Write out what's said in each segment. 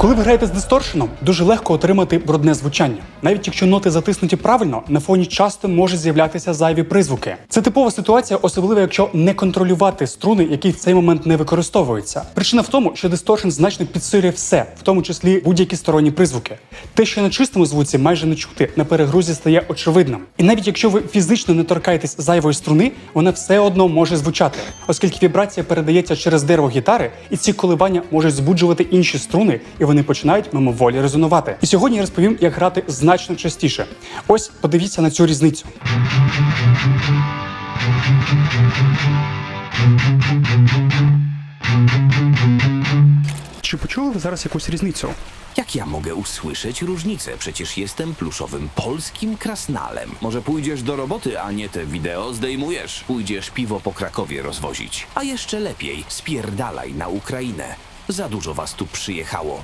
Коли ви граєте з дисторшеном, дуже легко отримати брудне звучання. Навіть якщо ноти затиснуті правильно, на фоні часто можуть з'являтися зайві призвуки. Це типова ситуація, особливо якщо не контролювати струни, які в цей момент не використовуються. Причина в тому, що дисторшн значно підсилює все, в тому числі будь-які сторонні призвуки. Те, що на чистому звуці майже не чути, на перегрузі стає очевидним. І навіть якщо ви фізично не торкаєтесь зайвої струни, вона все одно може звучати, оскільки вібрація передається через дерево гітари, і ці коливання можуть збуджувати інші струни, і вони починають мимоволі резонувати. І сьогодні я розповім, як грати значно частіше. Ось подивіться на цю різницю. Чи почули ви зараз якусь різницю? Jak ja mogę usłyszeć różnicę? Przecież jestem pluszowym polskim krasnalem. Może pójdziesz do roboty, a nie te wideo zdejmujesz. Pójdziesz piwo po Krakowie rozwozić. A jeszcze lepiej, spierdalaj na Ukrainę. Za dużo was tu przyjechało.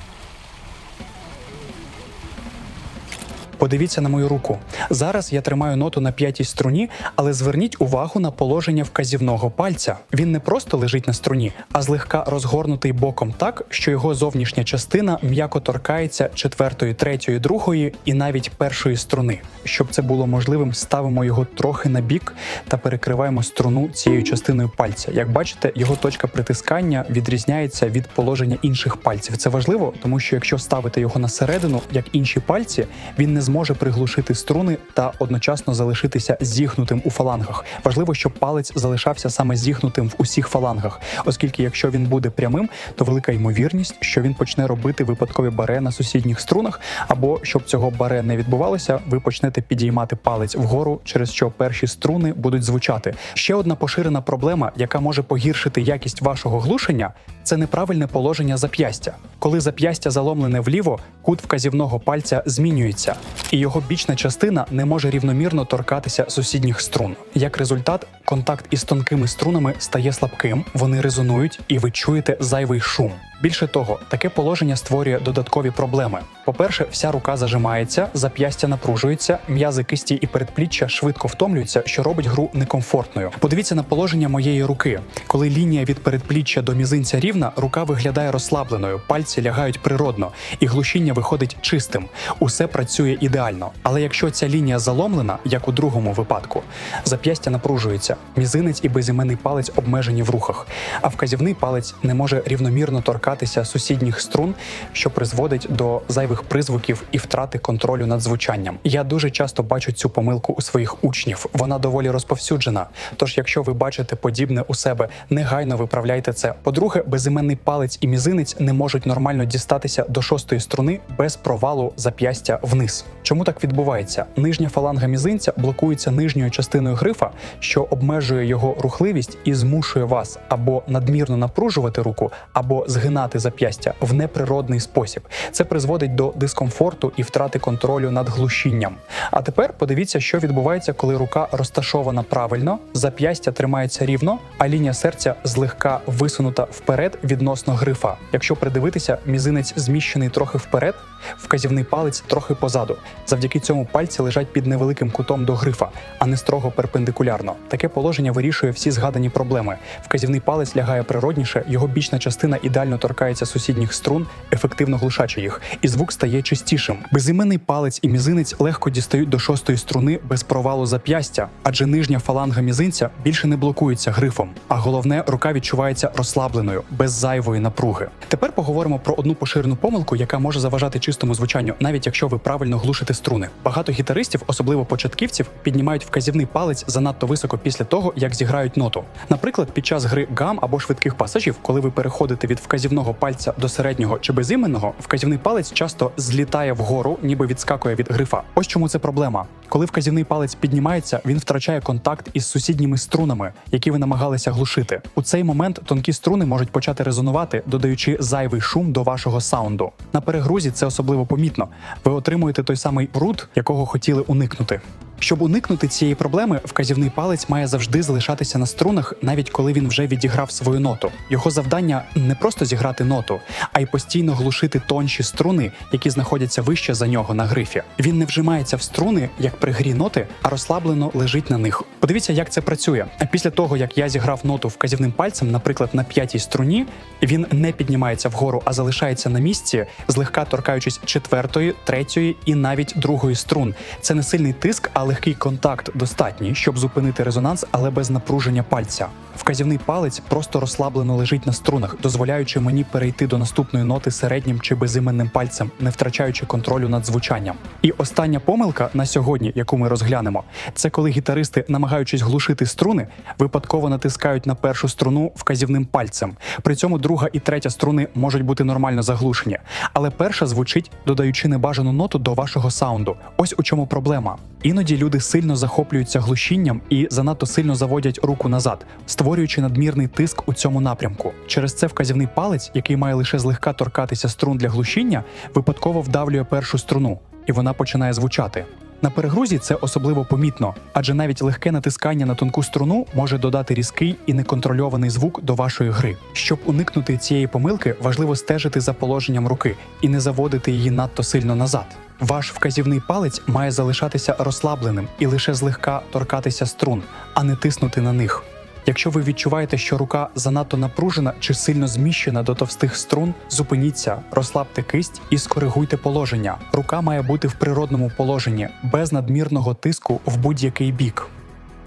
Подивіться на мою руку. Зараз я тримаю ноту на п'ятій струні, але зверніть увагу на положення вказівного пальця. Він не просто лежить на струні, а злегка розгорнутий боком так, що його зовнішня частина м'яко торкається четвертої, третьої, другої і навіть першої струни. Щоб це було можливим, ставимо його трохи на бік та перекриваємо струну цією частиною пальця. Як бачите, його точка притискання відрізняється від положення інших пальців. Це важливо, тому що якщо ставити його на середину, як інші пальці, він не зможе приглушити струни та одночасно залишитися зігнутим у фалангах. Важливо, щоб палець залишався саме зігнутим в усіх фалангах, оскільки якщо він буде прямим, то велика ймовірність, що він почне робити випадкові баре на сусідніх струнах, або щоб цього баре не відбувалося, ви почнете підіймати палець вгору, через що перші струни будуть звучати. Ще одна поширена проблема, яка може погіршити якість вашого глушення, це неправильне положення зап'ястя. Коли зап'ястя заломлене вліво, кут вказівного пальця змінюється, і його бічна частина не може рівномірно торкатися сусідніх струн. Як результат, контакт із тонкими струнами стає слабким, вони резонують, і ви чуєте зайвий шум. Більше того, таке положення створює додаткові проблеми. По-перше, вся рука зажимається, зап'ястя напружується, м'язи кисті і передпліччя швидко втомлюються, що робить гру некомфортною. Подивіться на положення моєї руки. Коли лінія від передпліччя до мізинця рівна, рука виглядає розслабленою, пальці лягають природно, і глушіння виходить чистим. Усе працює ідеально. Але якщо ця лінія заломлена, як у другому випадку, зап'ястя напружується, мізинець і безіменний палець обмежені в рухах, а вказівний палець не може рівномірно торкатися сусідніх струн, що призводить до зайвих призвуків і втрати контролю над звучанням. Я дуже часто бачу цю помилку у своїх учнів. Вона доволі розповсюджена. Тож, якщо ви бачите подібне у себе, негайно виправляйте це. По-друге, безіменний палець і мізинець не можуть нормально дістатися до шостої струни без провалу зап'ястя вниз. Чому так відбувається? Нижня фаланга мізинця блокується нижньою частиною грифа, що обмежує його рухливість і змушує вас або надмірно напружувати руку, або згинати зап'ястя в неприродний спосіб. Це призводить до дискомфорту і втрати контролю над глушінням. А тепер подивіться, що відбувається, коли рука розташована правильно, зап'ястя тримається рівно, а лінія серця злегка висунута вперед відносно грифа. Якщо придивитися, мізинець зміщений трохи вперед, вказівний палець трохи позаду. Завдяки цьому пальці лежать під невеликим кутом до грифа, а не строго перпендикулярно. Таке положення вирішує всі згадані проблеми. Вказівний палець лягає природніше, його бічна частина ідеально торкається сусідніх струн, ефективно глушачи їх, і звук стає чистішим. Безіменний палець і мізинець легко дістають до шостої струни без провалу зап'ястя, адже нижня фаланга мізинця більше не блокується грифом, а головне, рука відчувається розслабленою, без зайвої напруги. Тепер поговоримо про одну поширену помилку, яка може заважати чистому звучанню, навіть якщо ви правильно глушите струни. Багато гітаристів, особливо початківців, піднімають вказівний палець занадто високо після того, як зіграють ноту. Наприклад, під час гри гам або швидких пасажів, коли ви переходите від вказівного пальця до середнього чи безіменного, вказівний палець часто злітає вгору, ніби відскакує від грифа. Ось чому це проблема. Коли вказівний палець піднімається, він втрачає контакт із сусідніми струнами, які ви намагалися глушити. У цей момент тонкі струни можуть почати резонувати, додаючи зайвий шум до вашого саунду. На перегрузі це особливо помітно. Ви отримуєте той самий бруд, якого хотіли уникнути. Щоб уникнути цієї проблеми, вказівний палець має завжди залишатися на струнах, навіть коли він вже відіграв свою ноту. Його завдання не просто зіграти ноту, а й постійно глушити тонші струни, які знаходяться вище за нього на грифі. Він не вжимається в струни, як при грі ноти, а розслаблено лежить на них. Подивіться, як це працює. А після того, як я зіграв ноту вказівним пальцем, наприклад, на п'ятій струні, він не піднімається вгору, а залишається на місці, злегка торкаючись четвертої, третьої і навіть другої струн. Це не сильний тиск, а легкий контакт достатній, щоб зупинити резонанс, але без напруження пальця. Вказівний палець просто розслаблено лежить на струнах, дозволяючи мені перейти до наступної ноти середнім чи безіменним пальцем, не втрачаючи контролю над звучанням. І остання помилка на сьогодні, яку ми розглянемо, це коли гітаристи, намагаючись глушити струни, випадково натискають на першу струну вказівним пальцем. При цьому друга і третя струни можуть бути нормально заглушені, але перша звучить, додаючи небажану ноту до вашого саунду. Ось у чому проблема. Іноді люди сильно захоплюються глушінням і занадто сильно заводять руку назад, створюючи надмірний тиск у цьому напрямку. Через це вказівний палець, який має лише злегка торкатися струн для глушіння, випадково вдавлює першу струну, і вона починає звучати. На перегрузі це особливо помітно, адже навіть легке натискання на тонку струну може додати різкий і неконтрольований звук до вашої гри. Щоб уникнути цієї помилки, важливо стежити за положенням руки і не заводити її надто сильно назад. Ваш вказівний палець має залишатися розслабленим і лише злегка торкатися струн, а не тиснути на них. Якщо ви відчуваєте, що рука занадто напружена чи сильно зміщена до товстих струн, зупиніться, розслабте кисть і скоригуйте положення. Рука має бути в природному положенні, без надмірного тиску в будь-який бік.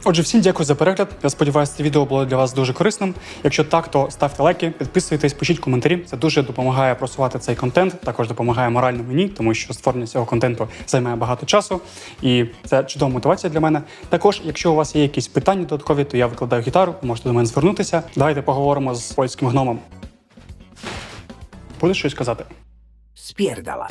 Отже, всім дякую за перегляд. Я сподіваюся, це відео було для вас дуже корисним. Якщо так, то ставте лайки, підписуйтесь, пишіть коментарі. Це дуже допомагає просувати цей контент. Також допомагає морально мені, тому що створення цього контенту займає багато часу, і це чудова мотивація для мене. Також, якщо у вас є якісь питання додаткові, то я викладаю гітару, можете до мене звернутися. Давайте поговоримо з польським гномом. Будеш щось казати? Spierdala.